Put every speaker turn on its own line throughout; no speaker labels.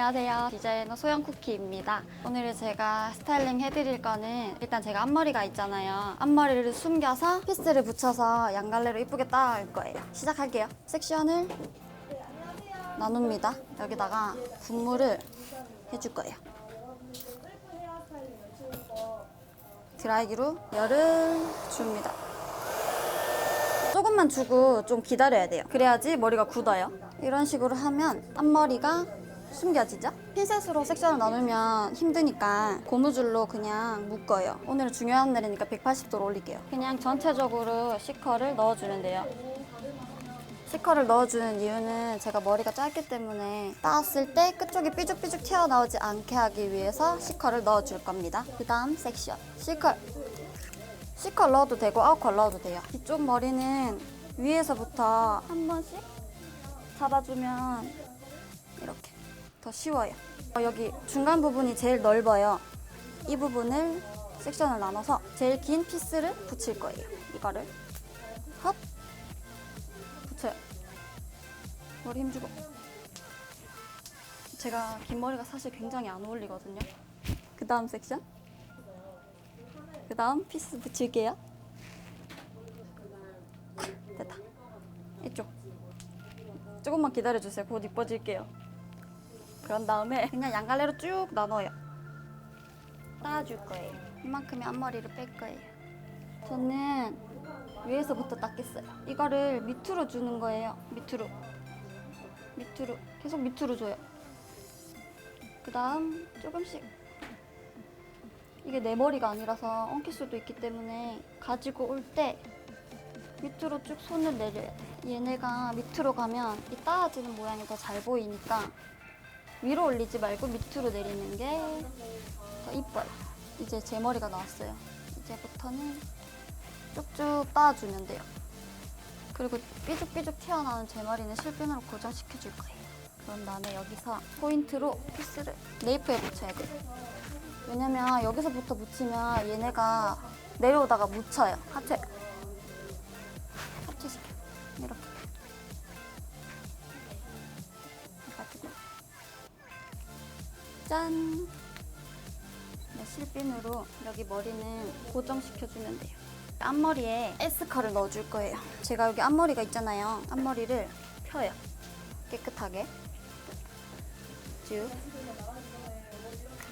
안녕하세요. 디자이너 소영쿠키입니다. 오늘 제가 스타일링 해드릴 거는 일단 제가 앞머리가 있잖아요. 앞머리를 숨겨서 피스를 붙여서 양갈래로 이쁘게 따을 거예요. 시작할게요. 섹션을 나눕니다. 여기다가 분무를 해줄 거예요. 드라이기로 열을 줍니다. 조금만 주고 좀 기다려야 돼요. 그래야지 머리가 굳어요. 이런 식으로 하면 앞머리가 숨겨지죠? 핀셋으로 섹션을 나누면 힘드니까 고무줄로 그냥 묶어요. 오늘은 중요한 날이니까 180도로 올릴게요. 그냥 전체적으로 시커를 넣어주면 돼요. 시커를 넣어주는 이유는 제가 머리가 짧기 때문에 따았을 때 끝쪽이 삐죽삐죽 튀어나오지 않게 하기 위해서 시커를 넣어줄 겁니다. 그 다음 섹션. 시컬. C컬 넣어도 되고 아웃컬 넣어도 돼요. 이쪽 머리는 위에서부터 한 번씩 잡아주면 이렇게 더 쉬워요. 어, 여기 중간 부분이 제일 넓어요. 이 부분을 섹션을 나눠서 제일 긴 피스를 붙일 거예요. 이거를 헛 붙여요. 머리 힘주고 제가 긴 머리가 사실 굉장히 안 어울리거든요. 그 다음 섹션 그 다음 피스 붙일게요. 됐다. 이쪽. 조금만 기다려주세요. 곧 이뻐질게요. 그런 다음에 그냥 양갈래로 쭉 나눠요. 따줄 거예요. 이만큼의 앞머리를 뺄 거예요. 저는 위에서부터 닦겠어요. 이거를 밑으로 주는 거예요. 밑으로. 밑으로. 계속 밑으로 줘요. 그 다음 조금씩 이게 내 머리가 아니라서 엉킬 수도 있기 때문에 가지고 올 때 밑으로 쭉 손을 내려야 돼. 얘네가 밑으로 가면 이 따라지는 모양이 더 잘 보이니까 위로 올리지 말고 밑으로 내리는 게 더 이뻐요. 이제 제 머리가 나왔어요. 이제부터는 쭉쭉 따주면 돼요. 그리고 삐죽삐죽 튀어나오는 제 머리는 실핀으로 고정시켜줄 거예요. 그런 다음에 여기서 포인트로 피스를 네이프에 붙여야 돼요. 왜냐면 여기서부터 붙이면 얘네가 내려오다가 묻혀요. 하체. 짠! 네, 실핀으로 여기 머리는 고정시켜주면 돼요. 앞머리에 S컬을 넣어줄 거예요. 제가 여기 앞머리가 있잖아요. 앞머리를 펴요. 깨끗하게. 쭉.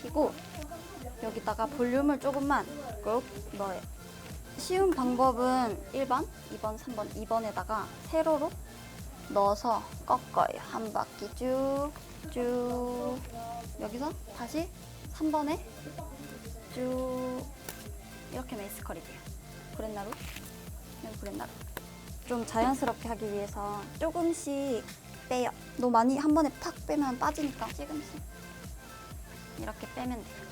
펴고 여기다가 볼륨을 조금만 꾹 넣어요. 쉬운 방법은 1번, 2번, 3번, 2번에다가 세로로 넣어서 꺾어요. 한 바퀴 쭉, 쭉. 여기서 다시 3번에 쭉. 이렇게 메이스컬이 돼요. 브렛나루, 여기 브렛나루. 좀 자연스럽게 하기 위해서 조금씩 빼요. 너무 많이 한 번에 팍 빼면 빠지니까 조금씩. 이렇게 빼면 돼요.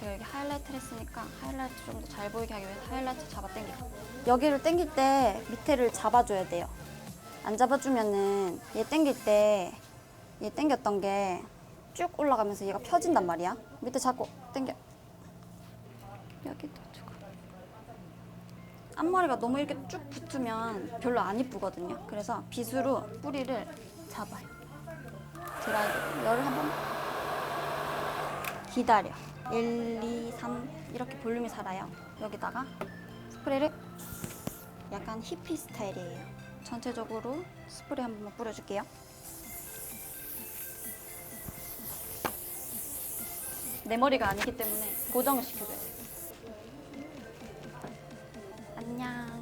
제가 여기 하이라이트를 했으니까 하이라이트 좀 더 잘 보이게 하기 위해서 하이라이트 잡아 당기고 여기를 당길 때 밑에를 잡아줘야 돼요. 안 잡아주면은 얘 당길 때 얘 당겼던 게 쭉 올라가면서 얘가 펴진단 말이야. 밑에 잡고 당겨. 여기도 주고. 앞머리가 너무 이렇게 쭉 붙으면 별로 안 이쁘거든요. 그래서 빗으로 뿌리를 잡아요. 드라이기 열을 한번 기다려. 1, 2, 3 이렇게 볼륨이 살아요. 여기다가 스프레이를 약간 히피 스타일이에요. 전체적으로 스프레이 한 번만 뿌려줄게요. 내 머리가 아니기 때문에 고정을 시켜줘야 돼요. 안녕.